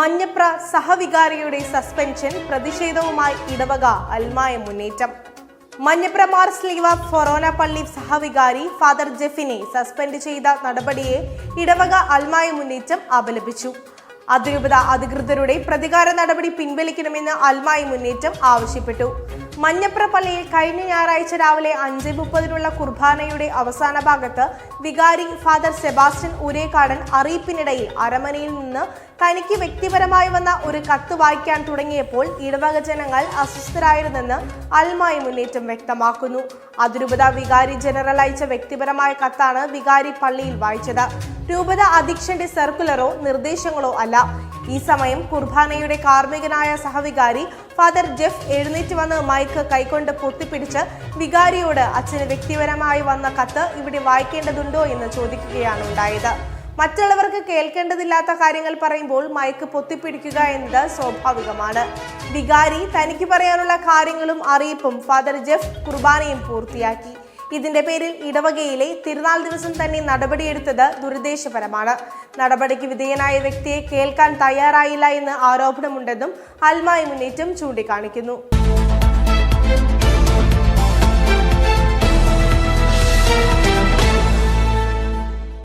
Manjapra സഹവികാരിയുടെ suspension പ്രതിഷേധവുമായി ഇടവക അൽമായ മുന്നേറ്റം. മഞ്ഞപ്ര മാർസ് ലീവ ഫൊറോന പള്ളി സഹവികാരി ഫാദർ ജെഫിനെ സസ്പെൻഡ് ചെയ്ത നടപടിയെ ഇടവക അൽമായ മുന്നേറ്റം അപലപിച്ചു. അതിരൂപത അധികൃതരുടെ പ്രതികാര നടപടി പിൻവലിക്കണമെന്ന് അൽമായി മുന്നേറ്റം ആവശ്യപ്പെട്ടു. മഞ്ഞപ്ര പള്ളിയിൽ കഴിഞ്ഞ ഞായറാഴ്ച രാവിലെ അഞ്ച് മുപ്പതിനുള്ള കുർബാനയുടെ അവസാന ഭാഗത്ത് വികാരി ഫാദർ സെബാസ്റ്റ്യൻ ഉരേക്കാടൻ അറിയിപ്പിനിടയിൽ അരമനയിൽ നിന്ന് തനിക്ക് വ്യക്തിപരമായി വന്ന ഒരു കത്ത് വായിക്കാൻ തുടങ്ങിയപ്പോൾ ഇടവക ജനങ്ങൾ അസ്വസ്ഥരായിരുന്നെന്ന് അൽമായി മുന്നേറ്റം വ്യക്തമാക്കുന്നു. അതിരൂപത വികാരി ജനറൽ അയച്ച വ്യക്തിപരമായ കത്താണ് വികാരി പള്ളിയിൽ വായിച്ചത്. രൂപത അധ്യക്ഷന്റെ സർക്കുലറോ നിർദ്ദേശങ്ങളോ അല്ല. ഈ സമയം കുർബാനയുടെ കാർമ്മികനായ സഹവികാരി ഫാദർ ജെഫ് എഴുന്നേറ്റ് വന്ന് മൈക്ക് കൈകൊണ്ട് പൊത്തിപ്പിടിച്ച് വികാരിയോട് അച്ഛന് വ്യക്തിപരമായി വന്ന കത്ത് ഇവിടെ വായിക്കേണ്ടതുണ്ടോ എന്ന് ചോദിക്കുകയാണ് ഉണ്ടായത്. മറ്റുള്ളവർക്ക് കേൾക്കേണ്ടതില്ലാത്ത കാര്യങ്ങൾ പറയുമ്പോൾ മയക്ക് പൊത്തിപ്പിടിക്കുക എന്നത് സ്വാഭാവികമാണ്. വികാരി തനിക്ക് പറയാനുള്ള കാര്യങ്ങളും അറിയിപ്പും ഫാദർ ജെഫ് കുർബാനയും പൂർത്തിയാക്കി. ഇതിന്റെ പേരിൽ ഇടവകയിലെ തിരുനാൾ ദിവസം തന്നെ നടപടിയെടുത്തത് ദുരുദ്ദേശപരമാണ്. നടപടിക്ക് വിധേയനായ വ്യക്തിയെ കേൾക്കാൻ തയ്യാറായില്ല എന്ന് ആരോപണമുണ്ടെന്നും അൽമായി മുന്നേറ്റം ചൂണ്ടിക്കാണിക്കുന്നു.